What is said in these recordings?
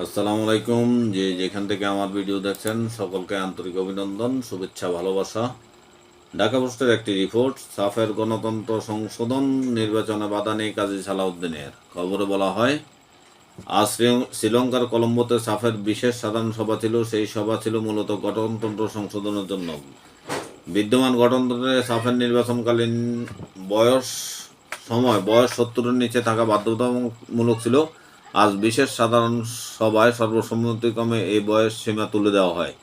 আসসালামু আলাইকুম। যে যেখান থেকে আমার ভিডিও দেখছেন, সকলকে আন্তরিক অভিনন্দন, শুভেচ্ছা, ভালোবাসা। ঢাকা পোস্টের একটি রিপোর্ট, সাফের গণতন্ত্র সংশোধন নির্বাচনে বাধা নেই কাজী সালাউদ্দিনের। খবরে বলা হয়, আজ শ্রীলঙ্কার কলম্বোতে সাফের বিশেষ সাধারণ সভা ছিল, সেই সভা ছিল মূলত গণতন্ত্র সংশোধনের জন্য। বিদ্যমান গণতন্ত্রে সাফের নির্বাচনকালীন বয়স সময়, বয়স সত্তরের নিচে থাকা বাধ্যতামূলক ছিল। আজ বিশেষ সাধারণ সভায় সর্বসম্মতিক্রমে এই বয়স সীমা তুলে দেওয়া হয়।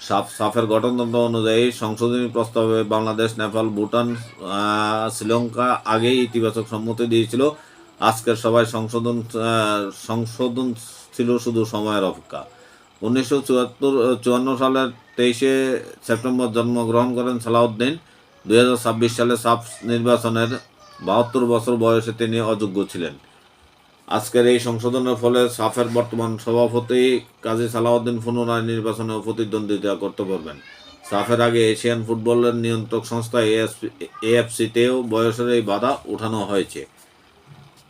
সাফ, সাফের গঠনতন্ত্র অনুযায়ী সংশোধনী প্রস্তাবে বাংলাদেশ, নেপাল, ভুটান শ্রীলঙ্কা আগেই ইতিবাচক সম্মতি দিয়েছিল। আজকের সভায় সংশোধন সংশোধন ছিল শুধু সময়ের অপেক্ষা। উনিশশো চুয়াত্তর চুয়ান্ন সালের তেইশে সেপ্টেম্বর জন্মগ্রহণ করেন সালাউদ্দিন। দু হাজার ছাব্বিশ সালে সাফ নির্বাচনের বাহাত্তর বছর বয়সে তিনি অযোগ্য ছিলেন। আজকের এই সংশোধনের ফলে সাফের বর্তমান সভাপতি কাজী সালাউদ্দিন পুনরায় নির্বাচনে প্রতিদ্বন্দ্বিতা করতে পারবেন। সাফের আগে এশিয়ান ফুটবলের নিয়ন্ত্রক সংস্থা এএফসিতেও বয়সের এই বাধা উঠানো হয়েছে।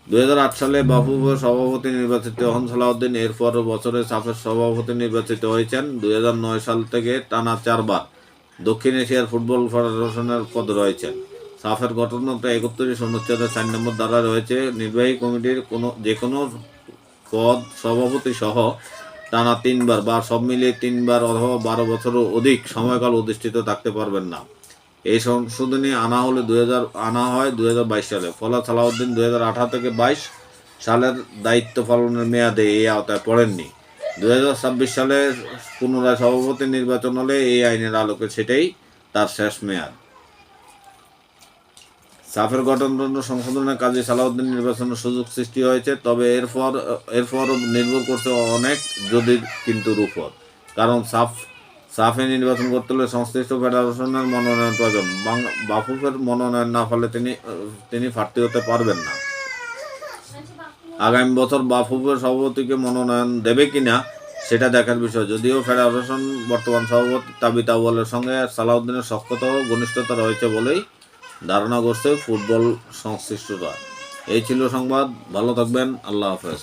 দু হাজার আট সালে বাফুফের সভাপতি নির্বাচিত হন সালাউদ্দিন। এরপর বছরে সাফের সভাপতি নির্বাচিত হয়েছেন দু হাজার নয় সাল থেকে টানা চারবার। দক্ষিণ এশিয়ার ফুটবল ফেডারেশনের পদ রয়েছেন। সাফের গঠনতন্ত্র একত্রিশ অনুচ্ছেদের চার নম্বর দ্বারা রয়েছে, নির্বাহী কমিটির কোনো যে কোনো পদ সভাপতি সহ টানা তিনবার বা সব মিলিয়ে তিনবার অথবা বারো বছরও অধিক সময়কাল অধিষ্ঠিত থাকতে পারবেন না। এই সংশোধনী আনা হলে দুই হাজার, আনা হয় দুই হাজার বাইশ সালে। ফলে সালাউদ্দিন দুই হাজার আঠারো থেকে বাইশ সালের দায়িত্ব পালনের মেয়াদে এই আওতায় পড়েননি। দু হাজার ছাব্বিশ সালে পুনরায় সভাপতি নির্বাচন হলে এই আইনের আলোকে সেটাই তার শেষ মেয়াদ। সাফের গঠনতন্ত্র সংশোধনের কাজে সালাউদ্দিন নির্বাচনের সুযোগ সৃষ্টি হয়েছে, তবে এরপর এরপর নির্ভর করছে অনেক যদি কিন্তু উপর কারণ সাফ, সাফে নির্বাচন করতে হলে সংশ্লিষ্ট ফেডারেশনের মনোনয়ন প্রয়োজন। বাফুফের মনোনয়ন না ফলে তিনি তিনি প্রার্থী হতে পারবেন না। আগামী বছর বাফুফের সভাপতিকে মনোনয়ন দেবে কিনা, সেটা দেখার বিষয়। যদিও ফেডারেশন বর্তমান সভাপতি তাবিত সঙ্গে সালাউদ্দিনের সক্ষতা ও ঘনিষ্ঠতা রয়েছে বলেই ধারণা করছে ফুটবল সংশ্লিষ্টরা এই ছিল সংবাদ ভালো থাকবেন আল্লাহ হাফেজ।